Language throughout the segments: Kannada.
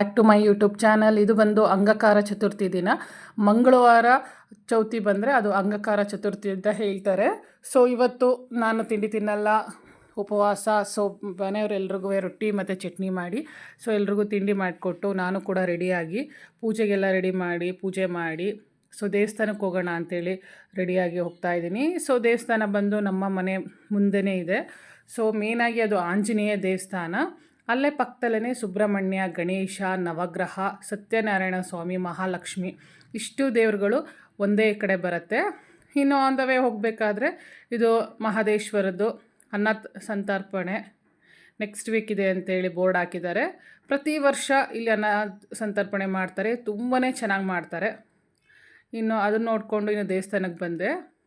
Back to my YouTube channel ಇದು ಬಂದು ಅಂಗಕಾರ ಚತುರ್ಥಿ ದಿನ. ಮಂಗಳವಾರ ಚೌತಿ ಬಂದರೆ ಅದು ಅಂಗಕಾರ ಚತುರ್ಥಿ ಅಂತ ಹೇಳ್ತಾರೆ. ಸೊ ಇವತ್ತು ನಾನು ತಿಂಡಿ ತಿನ್ನಲ್ಲ. ಉಪವಾಸ. ಸೊ ಮನೆಯವರೆಲ್ರಿಗೂ ರೊಟ್ಟಿ ಮತ್ತು ಚಟ್ನಿ ಮಾಡಿ. ಸೊ ಎಲ್ರಿಗೂ ತಿಂಡಿ ಮಾಡಿಕೊಟ್ಟು ನಾನು ಕೂಡ ರೆಡಿಯಾಗಿ ಪೂಜೆಗೆಲ್ಲ ರೆಡಿ ಮಾಡಿ, ಪೂಜೆ ಮಾಡಿ. ಸೊ ದೇವಸ್ಥಾನಕ್ಕೆ ಹೋಗೋಣ ಅಂಥೇಳಿ ರೆಡಿಯಾಗಿ ಹೋಗ್ತಾ ಇದ್ದೀನಿ. ಸೊ ದೇವಸ್ಥಾನ ಬಂದು ನಮ್ಮ ಮನೆ ಮುಂದೆನೇ ಇದೆ. ಸೊ ಮೇನಾಗಿ ಅದು ಆಂಜನೇಯ ದೇವಸ್ಥಾನ. ಅಲ್ಲೇ ಪಕ್ಕದಲ್ಲೇ ಸುಬ್ರಹ್ಮಣ್ಯ, ಗಣೇಶ, ನವಗ್ರಹ, ಸತ್ಯನಾರಾಯಣ ಸ್ವಾಮಿ, ಮಹಾಲಕ್ಷ್ಮಿ, ಇಷ್ಟು ದೇವರುಗಳು ಒಂದೇ ಕಡೆ ಬರುತ್ತೆ. ಇನ್ನು ಆನ್ ದ ವೇ ಹೋಗಬೇಕಾದ್ರೆ ಇದು ಮಹದೇಶ್ವರದ್ದು ಅನ್ನ ಸಂತರ್ಪಣೆ. ನೆಕ್ಸ್ಟ್ ವೀಕ್ ಇದೆ ಅಂತೇಳಿ ಬೋರ್ಡ್ ಹಾಕಿದ್ದಾರೆ. ಪ್ರತಿ ವರ್ಷ ಇಲ್ಲಿ ಅನ್ನ ಸಂತರ್ಪಣೆ ಮಾಡ್ತಾರೆ. ತುಂಬಾ ಚೆನ್ನಾಗಿ ಮಾಡ್ತಾರೆ. ಇನ್ನು ಅದನ್ನು ನೋಡಿಕೊಂಡು ಇನ್ನು ದೇವಸ್ಥಾನಕ್ಕೆ ಬಂದೆ.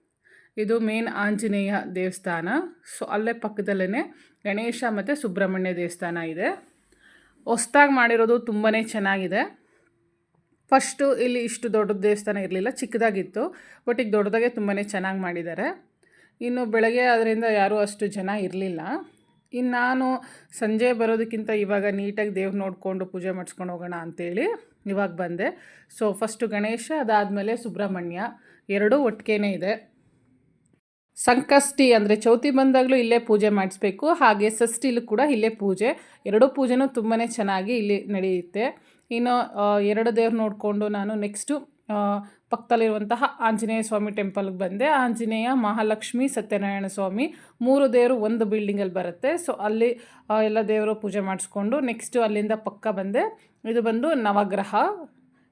ಇದು ಮೇನ್ ಆಂಜನೇಯ ದೇವಸ್ಥಾನ. ಸೊ, ಅಲ್ಲೇ ಪಕ್ಕದಲ್ಲೇ ಗಣೇಶ ಮತ್ತು ಸುಬ್ರಹ್ಮಣ್ಯ ದೇವಸ್ಥಾನ ಇದೆ. ಹೊಸ್ದಾಗಿ ಮಾಡಿರೋದು ತುಂಬಾ ಚೆನ್ನಾಗಿದೆ. ಫಸ್ಟು ಇಲ್ಲಿ ಇಷ್ಟು ದೊಡ್ಡ ದೇವಸ್ಥಾನ ಇರಲಿಲ್ಲ, ಚಿಕ್ಕದಾಗಿತ್ತು. ಬಟ್ ಈಗ ದೊಡ್ಡದಾಗೆ ತುಂಬಾ ಚೆನ್ನಾಗಿ ಮಾಡಿದ್ದಾರೆ. ಇನ್ನು ಬೆಳಗ್ಗೆ ಅದರಿಂದ ಯಾರೂ ಅಷ್ಟು ಜನ ಇರಲಿಲ್ಲ. ಇನ್ನು ನಾನು ಸಂಜೆ ಬರೋದಕ್ಕಿಂತ ಇವಾಗ ನೀಟಾಗಿ ದೇವ್ರು ನೋಡಿಕೊಂಡು ಪೂಜೆ ಮಾಡಿಸ್ಕೊಂಡು ಹೋಗೋಣ ಅಂಥೇಳಿ ಇವಾಗ ಬಂದೆ. ಸೊ, ಫಸ್ಟು ಗಣೇಶ, ಅದಾದಮೇಲೆ ಸುಬ್ರಹ್ಮಣ್ಯ. ಎರಡೂ ಒಟ್ಟಿಗೆ ಇದೆ. ಸಂಕಷ್ಟಿ ಅಂದರೆ ಚೌತಿ ಬಂದಾಗಲೂ ಇಲ್ಲೇ ಪೂಜೆ ಮಾಡಿಸ್ಬೇಕು. ಹಾಗೆ ಷಷ್ಠಿಲೂ ಕೂಡ ಇಲ್ಲೇ ಪೂಜೆ. ಎರಡೂ ಪೂಜೆನೂ ತುಂಬಾ ಚೆನ್ನಾಗಿ ಇಲ್ಲಿ ನಡೆಯುತ್ತೆ. ಇನ್ನು ಎರಡು ದೇವ್ರು ನೋಡಿಕೊಂಡು ನಾನು ನೆಕ್ಸ್ಟು ಪಕ್ಕದಲ್ಲಿರುವಂತಹ ಆಂಜನೇಯ ಸ್ವಾಮಿ ಟೆಂಪಲ್ಗೆ ಬಂದೆ. ಆಂಜನೇಯ, ಮಹಾಲಕ್ಷ್ಮಿ, ಸತ್ಯನಾರಾಯಣ ಸ್ವಾಮಿ ಮೂರು ದೇವರು ಒಂದು ಬಿಲ್ಡಿಂಗಲ್ಲಿ ಬರುತ್ತೆ. ಸೊ, ಅಲ್ಲಿ ಎಲ್ಲ ದೇವರು ಪೂಜೆ ಮಾಡಿಸ್ಕೊಂಡು ನೆಕ್ಸ್ಟು ಅಲ್ಲಿಂದ ಪಕ್ಕ ಬಂದೆ. ಇದು ಬಂದು ನವಗ್ರಹ.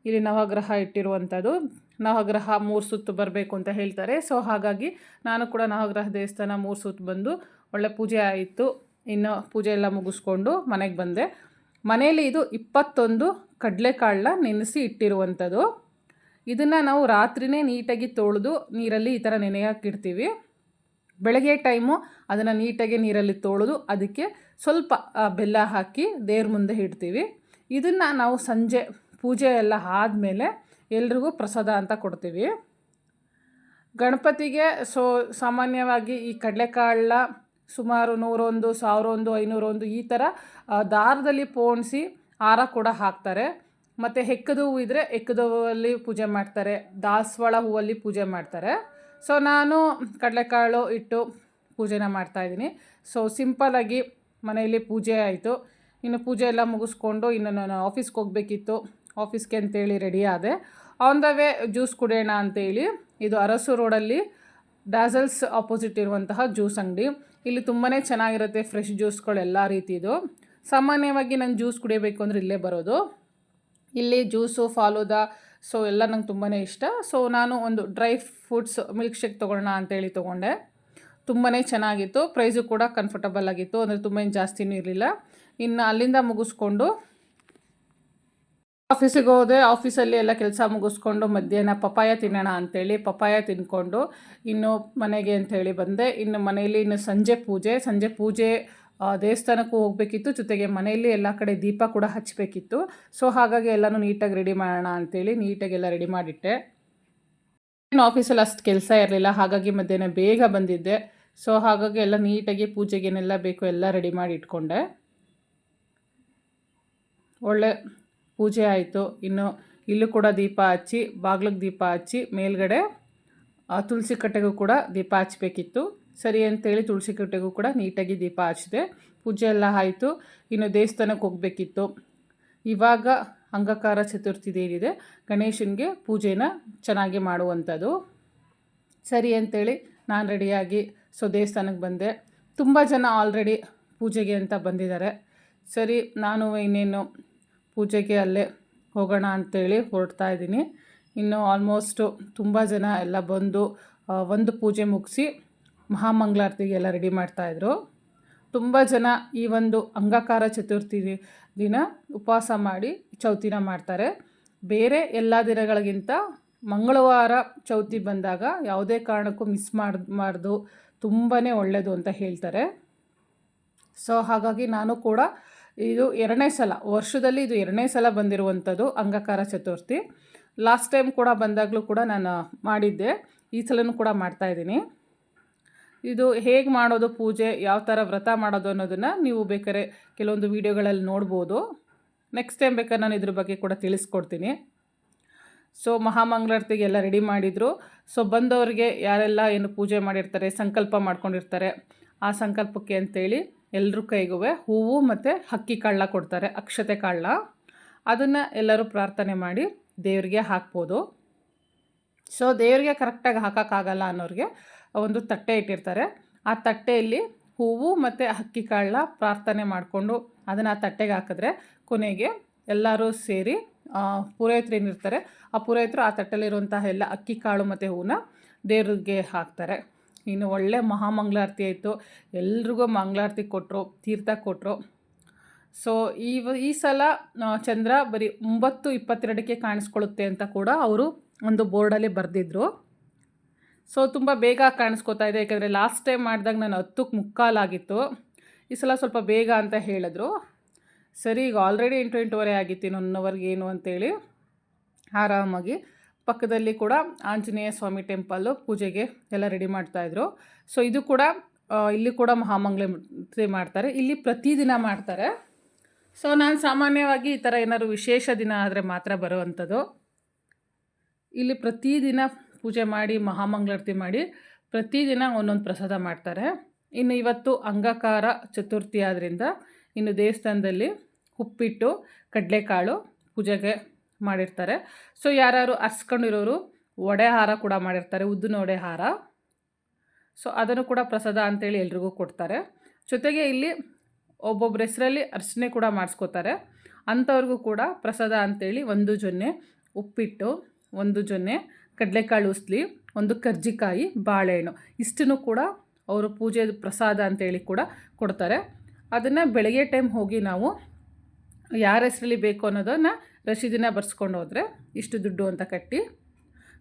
ಇಲ್ಲಿ ನವಗ್ರಹ ಇಟ್ಟಿರುವಂಥದ್ದು. ನವಗ್ರಹ ಮೂರು ಸುತ್ತು ಬರಬೇಕು ಅಂತ ಹೇಳ್ತಾರೆ. ಸೊ ಹಾಗಾಗಿ ನಾನು ಕೂಡ ನವಗ್ರಹ ದೇವಸ್ಥಾನ ಮೂರು ಸುತ್ತು ಬಂದು ಒಳ್ಳೆ ಪೂಜೆ ಆಯಿತು. ಇನ್ನು ಪೂಜೆ ಎಲ್ಲ ಮುಗಿಸ್ಕೊಂಡು ಮನೆಗೆ ಬಂದೆ. ಮನೆಯಲ್ಲಿ ಇದು ಇಪ್ಪತ್ತೊಂದು ಕಡಲೆಕಾಳನ್ನ ನೆನೆಸಿ ಇಟ್ಟಿರುವಂಥದ್ದು. ಇದನ್ನು ನಾವು ರಾತ್ರಿನೇ ನೀಟಾಗಿ ತೊಳೆದು ನೀರಲ್ಲಿ ಈ ಥರ ನೆನೆಯಾಕಿಡ್ತೀವಿ ಬೆಳಗ್ಗೆ ಟೈಮು ಅದನ್ನು ನೀಟಾಗಿ ನೀರಲ್ಲಿ ತೊಳೆದು ಅದಕ್ಕೆ ಸ್ವಲ್ಪ ಬೆಲ್ಲ ಹಾಕಿ ದೇವ್ರ ಮುಂದೆ ಇಡ್ತೀವಿ. ಇದನ್ನು ನಾವು ಸಂಜೆ ಪೂಜೆ ಎಲ್ಲ ಆದಮೇಲೆ ಎಲ್ರಿಗೂ ಪ್ರಸಾದ ಅಂತ ಕೊಡ್ತೀವಿ. ಗಣಪತಿಗೆ ಸೊ, ಸಾಮಾನ್ಯವಾಗಿ ಈ ಕಡಲೆಕಾಳನ್ನ ಸುಮಾರು ನೂರೊಂದು, ಸಾವಿರೊಂದು, ಐನೂರೊಂದು ಈ ಥರ ದಾರದಲ್ಲಿ ಪೋಣಿಸಿ ಹಾರ ಕೂಡ ಹಾಕ್ತಾರೆ. ಮತ್ತು ಹೆಕ್ಕದ ಹೂವು ಇದ್ದರೆ ಹೆಕ್ಕದ ಹೂವಲ್ಲಿ ಪೂಜೆ ಮಾಡ್ತಾರೆ. ದಾಸವಾಳ ಹೂವಲ್ಲಿ ಪೂಜೆ ಮಾಡ್ತಾರೆ. ಸೊ, ನಾನು ಕಡಲೆಕಾಳು ಇಟ್ಟು ಪೂಜೆನ ಮಾಡ್ತಾಯಿದ್ದೀನಿ ಸೊ ಸಿಂಪಲಾಗಿ ಮನೆಯಲ್ಲಿ ಪೂಜೆ ಆಯಿತು. ಇನ್ನು ಪೂಜೆ ಎಲ್ಲ ಮುಗಿಸ್ಕೊಂಡು ಇನ್ನು ನಾನು ಆಫೀಸ್ಗೆ ಹೋಗಬೇಕಿತ್ತು. ಆಫೀಸ್ಗೆ ಅಂತೇಳಿ ರೆಡಿ ಆದೆ. ಆನ್ ದ ವೇ ಜ್ಯೂಸ್ ಕುಡಿಯೋಣ ಅಂತೇಳಿ ಇದು ಅರಸು ರೋಡಲ್ಲಿ ಡಾಸಲ್ಸ್ ಆಪೋಸಿಟ್ ಇರುವಂತಹ ಜ್ಯೂಸ್ ಅಂಗಡಿ. ಇಲ್ಲಿ ತುಂಬಾ ಚೆನ್ನಾಗಿರುತ್ತೆ ಫ್ರೆಶ್ ಜ್ಯೂಸ್ಗಳು ಎಲ್ಲ ರೀತಿದು. ಸಾಮಾನ್ಯವಾಗಿ ನಾನು ಜ್ಯೂಸ್ ಕುಡಿಯಬೇಕು ಅಂದರೆ ಇಲ್ಲೇ ಬರೋದು. ಇಲ್ಲಿ ಜ್ಯೂಸು ಫಾಲೂದಾ ಸೊ ಎಲ್ಲ ನಂಗೆ ತುಂಬಾ ಇಷ್ಟ. ಸೊ ನಾನು ಒಂದು ಡ್ರೈ ಫ್ರೂಟ್ಸ್ ಮಿಲ್ಕ್ ಶೇಕ್ ತೊಗೊಳ್ಳೋಣ ಅಂತೇಳಿ ತೊಗೊಂಡೆ. ತುಂಬಾ ಚೆನ್ನಾಗಿತ್ತು. ಪ್ರೈಸು ಕೂಡ ಕಂಫರ್ಟಬಲ್ ಆಗಿತ್ತು. ಅಂದರೆ ತುಂಬ ಜಾಸ್ತಿನೂ ಇರಲಿಲ್ಲ. ಇನ್ನು ಅಲ್ಲಿಂದ ಮುಗಿಸ್ಕೊಂಡು ಆಫೀಸಿಗೆ ಹೋದೆ ಆಫೀಸಲ್ಲಿ ಎಲ್ಲ ಕೆಲಸ ಮುಗಿಸ್ಕೊಂಡು ಮಧ್ಯಾಹ್ನ ಪಪಾಯ ತಿನ್ನೋಣ ಅಂಥೇಳಿ ಪಪಾಯ ತಿನ್ಕೊಂಡು ಇನ್ನು ಮನೆಗೆ ಅಂಥೇಳಿ ಬಂದೆ. ಇನ್ನು ಮನೆಯಲ್ಲಿ ಇನ್ನು ಸಂಜೆ ಪೂಜೆ ಸಂಜೆ ಪೂಜೆ ದೇವಸ್ಥಾನಕ್ಕೂ ಹೋಗಬೇಕಿತ್ತು. ಜೊತೆಗೆ ಮನೆಯಲ್ಲಿ ಎಲ್ಲ ಕಡೆ ದೀಪ ಕೂಡ ಹಚ್ಚಬೇಕಿತ್ತು ಸೊ, ಹಾಗಾಗಿ ಎಲ್ಲನೂ ನೀಟಾಗಿ ರೆಡಿ ಮಾಡೋಣ ಅಂಥೇಳಿ ನೀಟಾಗೆಲ್ಲ ರೆಡಿ ಮಾಡಿಟ್ಟೆ. ಇನ್ನು ಆಫೀಸಲ್ಲಿ ಅಷ್ಟು ಕೆಲಸ ಇರಲಿಲ್ಲ. ಹಾಗಾಗಿ ಮಧ್ಯಾಹ್ನ ಬೇಗ ಬಂದಿದ್ದೆ. ಸೊ, ಹಾಗಾಗಿ ಎಲ್ಲ ನೀಟಾಗಿ ಪೂಜೆಗೇನೆಲ್ಲ ಬೇಕು ಎಲ್ಲ ರೆಡಿ ಮಾಡಿ ಇಟ್ಕೊಂಡೆ ಒಳ್ಳೆ ಪೂಜೆ ಆಯಿತು. ಇನ್ನು ಇಲ್ಲೂ ಕೂಡ ದೀಪ ಹಚ್ಚಿ, ಬಾಗ್ಲಿಗೆ ದೀಪ ಹಚ್ಚಿ, ಮೇಲ್ಗಡೆ ತುಳಸಿ ಕಟ್ಟೆಗೂ ಕೂಡ ದೀಪ ಹಚ್ಚಬೇಕಿತ್ತು ಸರಿ ಅಂತೇಳಿ ತುಳಸಿ ಕಟ್ಟೆಗೂ ಕೂಡ ನೀಟಾಗಿ ದೀಪ ಹಚ್ಚಿದೆ ಪೂಜೆ ಎಲ್ಲ ಆಯಿತು. ಇನ್ನು ದೇವಸ್ಥಾನಕ್ಕೆ ಹೋಗಬೇಕಿತ್ತು. ಇವಾಗ ಅಂಗಕಾರ ಚತುರ್ಥಿ ಏನಿದೆ ಗಣೇಶನಿಗೆ ಪೂಜೆನ ಚೆನ್ನಾಗಿ ಮಾಡುವಂಥದ್ದು. ಸರಿ ಅಂತೇಳಿ ನಾನು ರೆಡಿಯಾಗಿ ಸೊ ದೇವಸ್ಥಾನಕ್ಕೆ ಬಂದೆ. ತುಂಬ ಜನ ಆಲ್ರೆಡಿ ಪೂಜೆಗೆ ಅಂತ ಬಂದಿದ್ದಾರೆ. ಸರಿ, ನಾನು ಇನ್ನೇನು ಪೂಜೆಗೆ ಅಲ್ಲೇ ಹೋಗೋಣ ಅಂತೇಳಿ ಹೊರಡ್ತಾ ಇದ್ದೀನಿ. ಇನ್ನು ಆಲ್ಮೋಸ್ಟು ತುಂಬ ಜನ ಎಲ್ಲ ಬಂದು ಒಂದು ಪೂಜೆ ಮುಗಿಸಿ ಮಹಾಮಂಗಳಾರತಿಗೆ ಎಲ್ಲ ರೆಡಿ ಮಾಡ್ತಾಯಿದ್ರು ತುಂಬ ಜನ ಈ ಒಂದು ಅಂಗಕಾರ ಚತುರ್ಥಿ ದಿನ ಉಪವಾಸ ಮಾಡಿ ಚೌತಿನ ಮಾಡ್ತಾರೆ. ಬೇರೆ ಎಲ್ಲ ದಿನಗಳಿಗಿಂತ ಮಂಗಳವಾರ ಚೌತಿ ಬಂದಾಗ ಯಾವುದೇ ಕಾರಣಕ್ಕೂ ಮಿಸ್ ಮಾಡಬಾರ್ದು ತುಂಬಾ ಒಳ್ಳೆಯದು ಅಂತ ಹೇಳ್ತಾರೆ. ಸೊ ಹಾಗಾಗಿ ನಾನು ಕೂಡ ಇದು ಎರಡನೇ ಸಲ, ವರ್ಷದಲ್ಲಿ ಇದು ಎರಡನೇ ಸಲ ಬಂದಿರುವಂಥದ್ದು ಅಂಗಕಾರ ಚತುರ್ಥಿ. ಲಾಸ್ಟ್ ಟೈಮ್ ಕೂಡ ಬಂದಾಗಲೂ ಕೂಡ ನಾನು ಮಾಡಿದ್ದೆ, ಈ ಸಲನೂ ಕೂಡ ಮಾಡ್ತಾಯಿದ್ದೀನಿ ಇದು ಹೇಗೆ ಮಾಡೋದು ಪೂಜೆ, ಯಾವ ಥರ ವ್ರತ ಮಾಡೋದು ಅನ್ನೋದನ್ನು ನೀವು ಬೇಕಾದ್ರೆ ಕೆಲವೊಂದು ವೀಡಿಯೋಗಳಲ್ಲಿ ನೋಡ್ಬೋದು. ನೆಕ್ಸ್ಟ್ ಟೈಮ್ ಬೇಕಾದ್ರೆ ನಾನು ಇದ್ರ ಬಗ್ಗೆ ಕೂಡ ತಿಳಿಸ್ಕೊಡ್ತೀನಿ. ಸೊ ಮಹಾಮಂಗಳಾರತಿಗೆ ಎಲ್ಲ ರೆಡಿ ಮಾಡಿದರು. ಸೊ ಬಂದವರಿಗೆ ಯಾರೆಲ್ಲ ಏನು ಪೂಜೆ ಮಾಡಿರ್ತಾರೆ, ಸಂಕಲ್ಪ ಮಾಡ್ಕೊಂಡಿರ್ತಾರೆ, ಆ ಸಂಕಲ್ಪಕ್ಕೆ ಅಂತೇಳಿ ಎಲ್ಲರ ಕೈಗೂ ಹೂವು ಮತ್ತು ಹಕ್ಕಿ ಕಳ್ಳ ಕೊಡ್ತಾರೆ, ಅಕ್ಷತೆ ಕಳ್ಳ ಅದನ್ನು ಎಲ್ಲರೂ ಪ್ರಾರ್ಥನೆ ಮಾಡಿ ದೇವರಿಗೆ ಹಾಕ್ಬೋದು. ಸೊ ದೇವರಿಗೆ ಕರೆಕ್ಟಾಗಿ ಹಾಕೋಕ್ಕಾಗಲ್ಲ ಅನ್ನೋರಿಗೆ ಒಂದು ತಟ್ಟೆ ಇಟ್ಟಿರ್ತಾರೆ. ಆ ತಟ್ಟೆಯಲ್ಲಿ ಹೂವು ಮತ್ತು ಹಕ್ಕಿ ಕಾಳನ್ನ ಪ್ರಾರ್ಥನೆ ಮಾಡಿಕೊಂಡು ಅದನ್ನು ಆ ತಟ್ಟೆಗೆ ಹಾಕಿದ್ರೆ ಕೊನೆಗೆ ಎಲ್ಲರೂ ಸೇರಿ ಪುರೋಹಿತರು ಏನಿರ್ತಾರೆ, ಆ ಪುರೋಹಿತರು ಆ ತಟ್ಟೆಯಲ್ಲಿರುವಂತಹ ಎಲ್ಲ ಅಕ್ಕಿ ಕಾಳು ಮತ್ತು ಹೂವನ್ನ ದೇವ್ರಿಗೆ ಹಾಕ್ತಾರೆ. ಇನ್ನು ಒಳ್ಳೆ ಮಹಾಮಂಗಳಾರತಿ ಆಯಿತು. ಎಲ್ರಿಗೂ ಮಂಗಳಾರತಿ ಕೊಟ್ಟರು ತೀರ್ಥ ಕೊಟ್ಟರು ಸೊ ಈ ಈ ಸಲ ಚಂದ್ರ ಬರೀ ಒಂಬತ್ತು ಇಪ್ಪತ್ತೆರಡಕ್ಕೆ ಕಾಣಿಸ್ಕೊಳ್ಳುತ್ತೆ ಅಂತ ಕೂಡ ಅವರು ಒಂದು ಬೋರ್ಡಲ್ಲಿ ಬರೆದಿದ್ರು. ಸೊ ತುಂಬ ಬೇಗ ಕಾಣಿಸ್ಕೊತಾ ಇದೆ. ಯಾಕಂದರೆ ಲಾಸ್ಟ್ ಟೈಮ್ ಮಾಡಿದಾಗ ನಾನು ಹತ್ತಕ್ಕೆ ಮುಕ್ಕಾಲಾಗಿತ್ತು. ಈ ಸಲ ಸ್ವಲ್ಪ ಬೇಗ ಅಂತ ಹೇಳಿದ್ರು. ಸರಿ, ಈಗ ಆಲ್ರೆಡಿ ಎಂಟು ಎಂಟೂವರೆ ಆಗಿತ್ತು ಇನ್ನೊಂದವರೆಗೆ ಏನು ಅಂತೇಳಿ. ಆರಾಮಾಗಿ. ಪಕ್ಕದಲ್ಲಿ ಕೂಡ ಆಂಜನೇಯ ಸ್ವಾಮಿ ಟೆಂಪಲ್ಲು ಪೂಜೆಗೆ ಎಲ್ಲ ರೆಡಿ ಮಾಡ್ತಾಯಿದ್ರು ಸೊ ಇದು ಕೂಡ ಇಲ್ಲಿ ಕೂಡ ಮಹಾಮಂಗಳಾರತಿ ಮಾಡ್ತಾರೆ. ಇಲ್ಲಿ ಪ್ರತಿದಿನ ಮಾಡ್ತಾರೆ. ಸೊ ನಾನು ಸಾಮಾನ್ಯವಾಗಿ ಈ ಥರ ಏನಾದ್ರು ವಿಶೇಷ ದಿನ ಆದರೆ ಮಾತ್ರ ಬರುವಂಥದ್ದು. ಇಲ್ಲಿ ಪ್ರತಿದಿನ ಪೂಜೆ ಮಾಡಿ ಮಹಾಮಂಗಳಾರತಿ ಮಾಡಿ ಪ್ರತಿದಿನ ಒಂದೊಂದು ಪ್ರಸಾದ ಮಾಡ್ತಾರೆ. ಇನ್ನು ಇವತ್ತು ಅಂಗಕಾರ ಚತುರ್ಥಿ ಆದ್ದರಿಂದ ಇನ್ನು ದೇವಸ್ಥಾನದಲ್ಲಿ ಉಪ್ಪಿಟ್ಟು, ಕಡಲೆಕಾಳು ಪೂಜೆಗೆ ಮಾಡಿರ್ತಾರೆ. ಸೊ ಯಾರು ಅರ್ಸ್ಕೊಂಡಿರೋರು, ವಡೆ ಹಾರ ಕೂಡ ಮಾಡಿರ್ತಾರೆ, ಉದ್ದಿನ ವಡೆ ಹಾರ. ಸೊ ಅದನ್ನು ಕೂಡ ಪ್ರಸಾದ ಅಂತೇಳಿ ಎಲ್ರಿಗೂ ಕೊಡ್ತಾರೆ. ಜೊತೆಗೆ ಇಲ್ಲಿ ಒಬ್ಬೊಬ್ಬರ ಹೆಸರಲ್ಲಿ ಅರ್ಚನೆ ಕೂಡ ಮಾಡಿಸ್ಕೋತಾರೆ. ಅಂಥವ್ರಿಗೂ ಕೂಡ ಪ್ರಸಾದ ಅಂತೇಳಿ ಒಂದು ಜೊನ್ನೆ ಉಪ್ಪಿಟ್ಟು, ಒಂದು ಜೊನ್ನೆ ಕಡಲೆಕಾಳು ಉಸ್ಲಿ, ಒಂದು ಕರ್ಜಿಕಾಯಿ, ಬಾಳೆಹಣ್ಣು. ಇಷ್ಟನ್ನು ಕೂಡ ಅವರು ಪೂಜೆ ಪ್ರಸಾದ ಅಂತೇಳಿ ಕೂಡ ಕೊಡ್ತಾರೆ. ಅದನ್ನು ಬೆಳಗ್ಗೆ ಟೈಮ್ ಹೋಗಿ ನಾವು ಯಾರ ಹೆಸರಲ್ಲಿ ಬೇಕು ಅನ್ನೋದನ್ನು ರಸೀದಿನ ಬರ್ಸ್ಕೊಂಡು ಹೋದರೆ ಇಷ್ಟು ದುಡ್ಡು ಅಂತ ಕಟ್ಟಿ.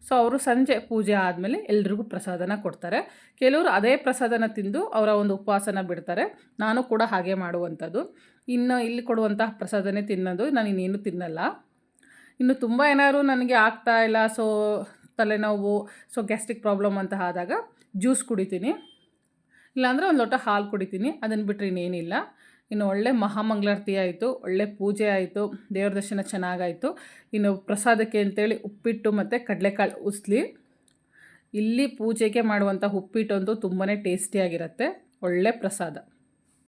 ಸೊ ಅವರು ಸಂಜೆ ಪೂಜೆ ಆದಮೇಲೆ ಎಲ್ರಿಗೂ ಪ್ರಸಾದನ ಕೊಡ್ತಾರೆ. ಕೆಲವರು ಅದೇ ಪ್ರಸಾದನ ತಿಂದು ಅವರ ಒಂದು ಉಪವಾಸನ ಬಿಡ್ತಾರೆ. ನಾನು ಕೂಡ ಹಾಗೆ ಮಾಡುವಂಥದ್ದು. ಇನ್ನು ಇಲ್ಲಿ ಕೊಡುವಂತಹ ಪ್ರಸಾದನೇ ತಿನ್ನೋದು ನಾನು ಇನ್ನೇನು ತಿನ್ನಲ್ಲ. ಇನ್ನು ತುಂಬ ಏನಾದ್ರು ನನಗೆ ಆಗ್ತಾ ಇಲ್ಲ ಸೊ ತಲೆನೋವು ಸೊ ಗ್ಯಾಸ್ಟ್ರಿಕ್ ಪ್ರಾಬ್ಲಮ್ ಅಂತ ಆದಾಗ ಜ್ಯೂಸ್ ಕುಡಿತೀನಿ. ಇಲ್ಲಾಂದರೆ ಒಂದು ಲೋಟ ಹಾಲು ಕುಡಿತೀನಿ. ಅದನ್ನು ಬಿಟ್ಟರೆ ಇನ್ನೇನಿಲ್ಲ. ಇನ್ನು ಒಳ್ಳೆ ಮಹಾಮಂಗಳಾರತಿ ಆಯಿತು, ಒಳ್ಳೆ ಪೂಜೆ ಆಯಿತು, ದೇವ್ರ ದರ್ಶನ ಚೆನ್ನಾಗಾಯಿತು. ಇನ್ನು ಪ್ರಸಾದಕ್ಕೆ ಅಂತೇಳಿ ಉಪ್ಪಿಟ್ಟು ಮತ್ತು ಕಡಲೆಕಾಳು ಉಸ್ಲಿ. ಇಲ್ಲಿ ಪೂಜೆಗೆ ಮಾಡುವಂಥ ಉಪ್ಪಿಟ್ಟಂತೂ ತುಂಬಾ ಟೇಸ್ಟಿಯಾಗಿರುತ್ತೆ ಒಳ್ಳೆ ಪ್ರಸಾದ.